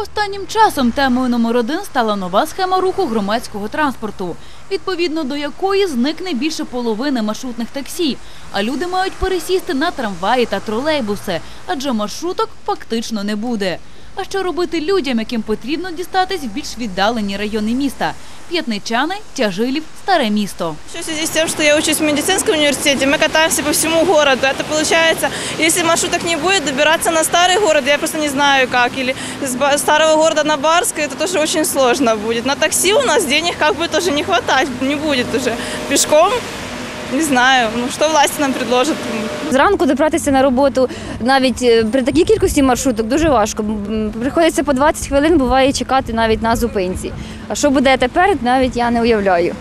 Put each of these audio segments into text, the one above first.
Останнім часом темою номер один стала нова схема руху громадського транспорту, відповідно до якої зникне більше половини маршрутних таксі, а люди мають пересісти на трамваї та тролейбуси, адже маршруток фактично не буде. А що робити людям, яким потрібно дістатись в більш віддалені райони міста? П'ятничани, Тяжилів, Старе місто. Еще в связи с тем, что я учусь в медицинском университете, мы катаемся по всему городу. Это получается, если маршруток не будет, добираться на старый город, я просто не знаю как. Или с Ба- старого города на Барское, это тоже очень сложно будет. На такси у нас денег как бы тоже не хватать, не будет уже. Пешком, не знаю, ну що власне нам предложить. Зранку добратися на роботу навіть е, при такій кількості маршруток дуже важко. Приходиться по 20 хвилин, буває чекати навіть на зупинці. А що буде тепер, навіть я не уявляю.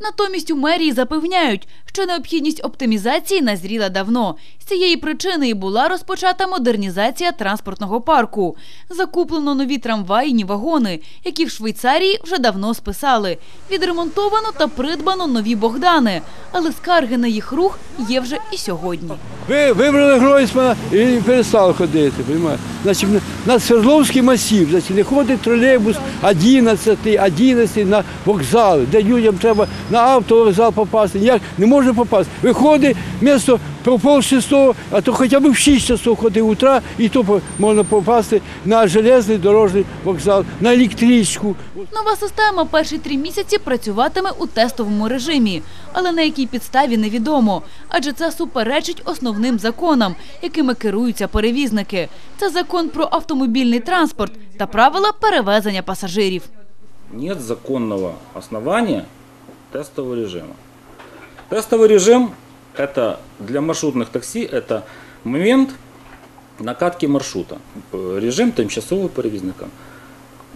Натомість у мерії запевняють, що необхідність оптимізації назріла давно. З цієї причини і була розпочата модернізація транспортного парку. Закуплено нові трамвайні вагони, які в Швейцарії вже давно списали. Відремонтовано та придбано нові Богдани. Але скарги на їх рух є вже і сьогодні. Ви вибрали Гройсмана і він перестав ходити. Понимаєте? Значить, на Свердловський масів значить, не ходить тролейбус 11, 11 на вокзал, де людям треба на автовокзал попасти. Ніяк не може попасти. Виходить місто по пол шестого, а то хоча б в 6 часов ходить утра, і то можна попасти на железний дорожній вокзал, на електричку. Нова система перші три місяці працюватиме у тестовому режимі, але на якій підставі невідомо, адже це суперечить основним законам, якими керуються перевізники. Це закон про автомобільний транспорт та правила перевезення пасажирів. нет законного основания тестового режима. Тестовый режим это для маршрутных такси это момент накатки маршрута. Режим тимчасового перевізника.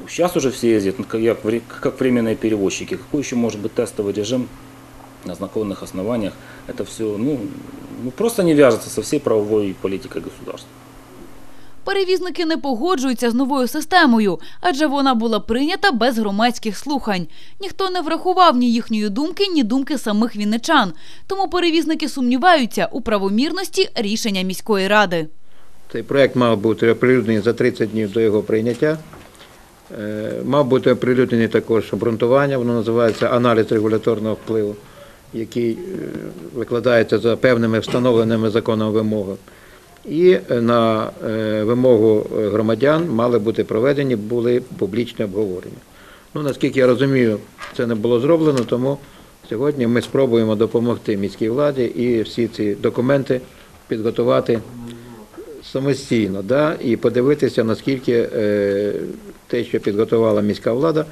Сейчас уже все ездят ну, как, временные перевозчики. Какой еще может быть тестовый режим на законных основаниях? Это все ну, ну, просто не вяжется со всей правовой политикой государства. Перевізники не погоджуються з новою системою, адже вона була прийнята без громадських слухань. Ніхто не врахував ні їхньої думки, ні думки самих вінничан. Тому перевізники сумніваються у правомірності рішення міської ради. Цей проект мав бути оприлюднений за 30 днів до його прийняття. Е, Мав бути оприлюднений також обґрунтування, воно називається аналіз регуляторного впливу, який е, викладається за певними встановленими законом вимогами. І е, на е, вимогу е, громадян мали бути проведені були публічні обговорення. Ну, наскільки я розумію, це не було зроблено, тому сьогодні ми спробуємо допомогти міській владі і всі ці документи підготувати самостійно, да, і подивитися, наскільки те, що підготувала міська влада,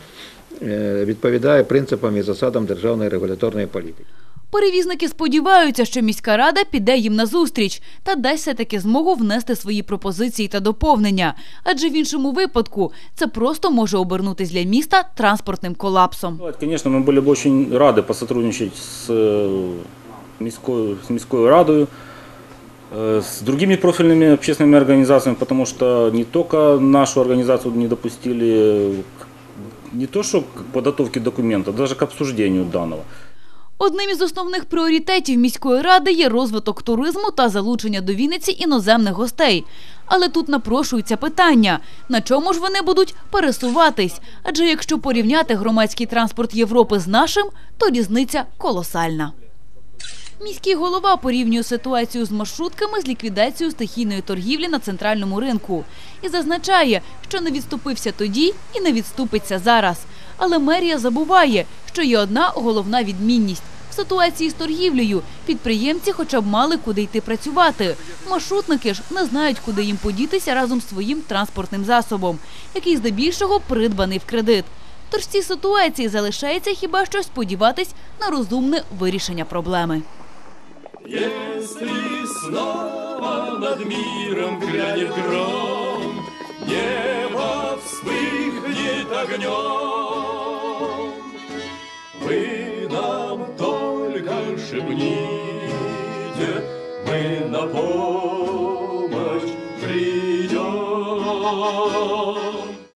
відповідає принципам і засадам державної регуляторної політики. Перевізники сподіваються, що міська рада піде їм назустріч та дасть все-таки змогу внести свої пропозиції та доповнення. Адже в іншому випадку це просто може обернутись для міста транспортним колапсом. Давайте, Конечно, мы были бы очень рады посотрудничать с э, міською, с міською радою, э, с другими профильными общественными организациями, потому что не только нашу организацию не допустили к- не то что к подготовке документа, даже к обсуждению данного. Одним із основних пріоритетів міської ради є розвиток туризму та залучення до Вінниці іноземних гостей. Але тут напрошується питання, на чому ж вони будуть пересуватись? Адже якщо порівняти громадський транспорт Європи з нашим, то різниця колосальна. Міський голова порівнює ситуацію з маршрутками з ліквідацією стихійної торгівлі на центральному ринку і зазначає, що не відступився тоді і не відступиться зараз. Але мерія забуває, що є одна головна відмінність. В ситуації з торгівлею підприємці хоча б мали куди йти працювати. Маршрутники ж не знають, куди їм подітися разом з своїм транспортним засобом, який здебільшого придбаний в кредит. Тож в цій ситуації залишається хіба що сподіватись на розумне вирішення проблеми. Если снова над миром грянет гром, Небо вспыхнет огнем. шепните, мы на помощь придем.